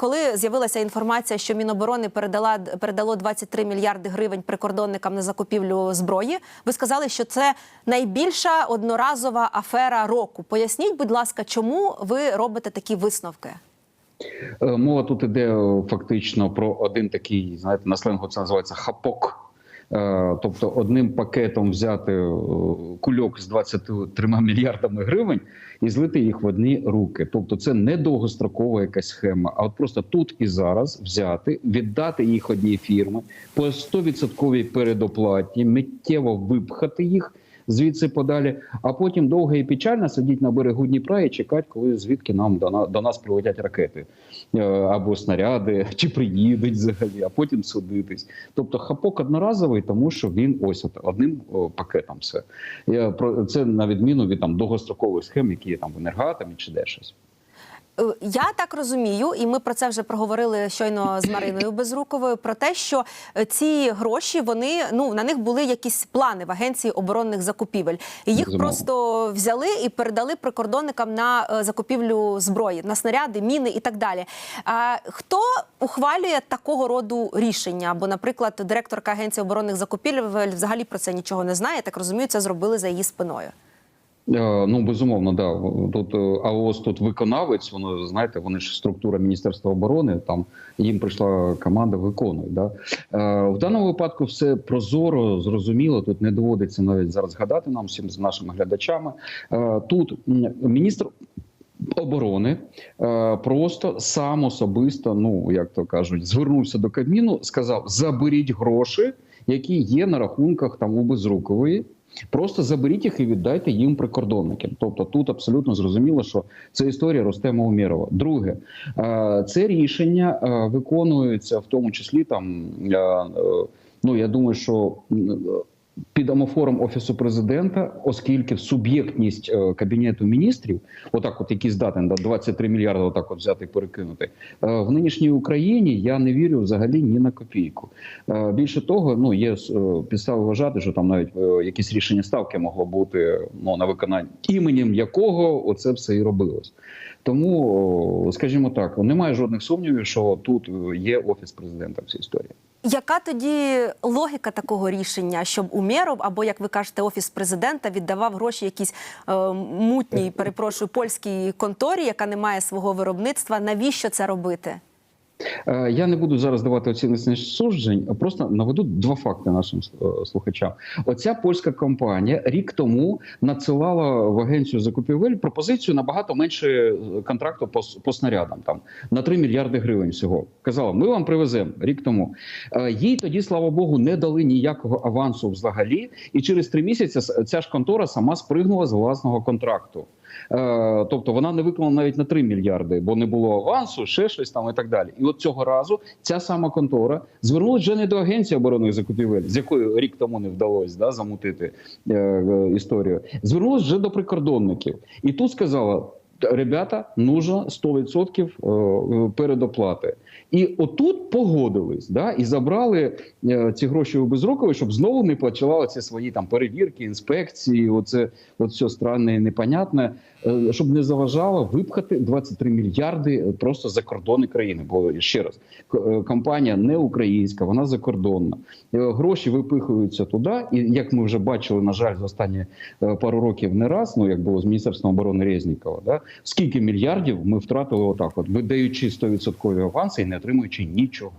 коли з'явилася інформація, що Міноборони передала передало 23 мільярди гривень прикордонникам на закупівлю зброї, ви сказали, що це найбільша одноразова афера року. Поясніть, будь ласка, чому ви робите такі висновки? Е, Мова тут іде е, фактично про один такий, знаєте, на сленгу це називається хапок. Е, Тобто одним пакетом взяти кульок з 23 мільярдами гривень і злити їх в одні руки. Тобто, це не довгострокова якась схема, а от просто тут і зараз взяти, віддати їх одній фірмі по 100% передоплаті, миттєво випхати їх. Звідси подалі, а потім довго і печально сидіти на берегу Дніпра і чекати, коли звідки нам до, нас, до нас прилетять ракети е, або снаряди, чи приїдуть взагалі, а потім судитись. Тобто хапок одноразовий, тому що він ось одним пакетом все. Це на відміну від там довгострокових схем, які є там в енергоатомі чи де щось. Е, Я так розумію, і ми про це вже проговорили щойно з Мариною Безруковою. Про те, що е, ці гроші вони ну на них були якісь плани в агенції оборонних закупівель, і їх Безумовно. просто взяли і передали прикордонникам на е, закупівлю зброї, на снаряди, міни і так далі. А хто ухвалює такого роду рішення? Бо, наприклад, директорка агенції оборонних закупівель взагалі про це нічого не знає. Я Так розумію, це зробили за її спиною. Е, Ну безумовно, да тут е, а ось тут виконавець. Воно знаєте, вони ж структура міністерства оборони. Там їм прийшла команда, виконують. Да Е, в даному випадку все прозоро, зрозуміло. Тут не доводиться навіть зараз згадати нам всім з нашими глядачами. Тут міністр. Оборони просто сам особисто, ну як то кажуть, звернувся до Кабміну, сказав: заберіть гроші, які є на рахунках там у Безрукової. Просто заберіть їх і віддайте їм прикордонникам. Тобто тут абсолютно зрозуміло, що це історія Ростема Умєрова. Друге, це рішення виконується в тому числі там. е, Ну я думаю, що під амофором офісу президента, оскільки суб'єктність е, кабінету міністрів, отак, от які здатен да, 23 мільярди, отак от взяти і перекинути е, в нинішній Україні. Я не вірю взагалі ні на копійку. Е, Більше того, ну є підстави вважати, що там навіть якісь рішення ставки могло бути ну на виконання іменем якого оце все і робилось. Тому, скажімо так, немає жодних сумнівів, що тут є офіс президента в цій історії. Яка тоді логіка такого рішення, щоб Умєров або, як ви кажете, офіс президента віддавав гроші якійсь е, мутній, перепрошую, польській конторі, яка не має свого виробництва? Навіщо це робити? Е, Я не буду зараз давати оціночних суджень, а просто наведу два факти нашим е, слухачам. Оця польська компанія рік тому надсилала в агенцію закупівель пропозицію набагато менше е, контракту по, по снарядам, там на 3 мільярди гривень. Всього казала, ми вам привеземо рік тому. Їй тоді, слава Богу, не дали ніякого авансу взагалі, і через три місяці ця ж контора сама спригнула з власного контракту. Е, Тобто вона не виконала навіть на 3 мільярди, бо не було авансу, ще щось там і так далі. І от цього разу ця сама контора звернулася вже не до агенції оборонних закупівель, з якою рік тому не вдалося да, замутити е, е, історію. Звернулася вже до прикордонників, і тут сказала. Ребята, нужно 100% е, передоплати. І отут погодились, да, і забрали е, ці гроші у Безрукової, щоб знову не почала ці свої там перевірки, інспекції. Оце от все странне і непонятне, е, щоб не заважало випхати 23 мільярди просто за кордони країни. Бо ще раз компанія не українська, вона закордонна. Гроші випихуються туди, і як ми вже бачили, на жаль, за останні пару років не раз. Ну як було з міністерством оборони Резнікова, да скільки мільярдів ми втратили отак, от видаючи 100% аванси і не отримуючи нічого.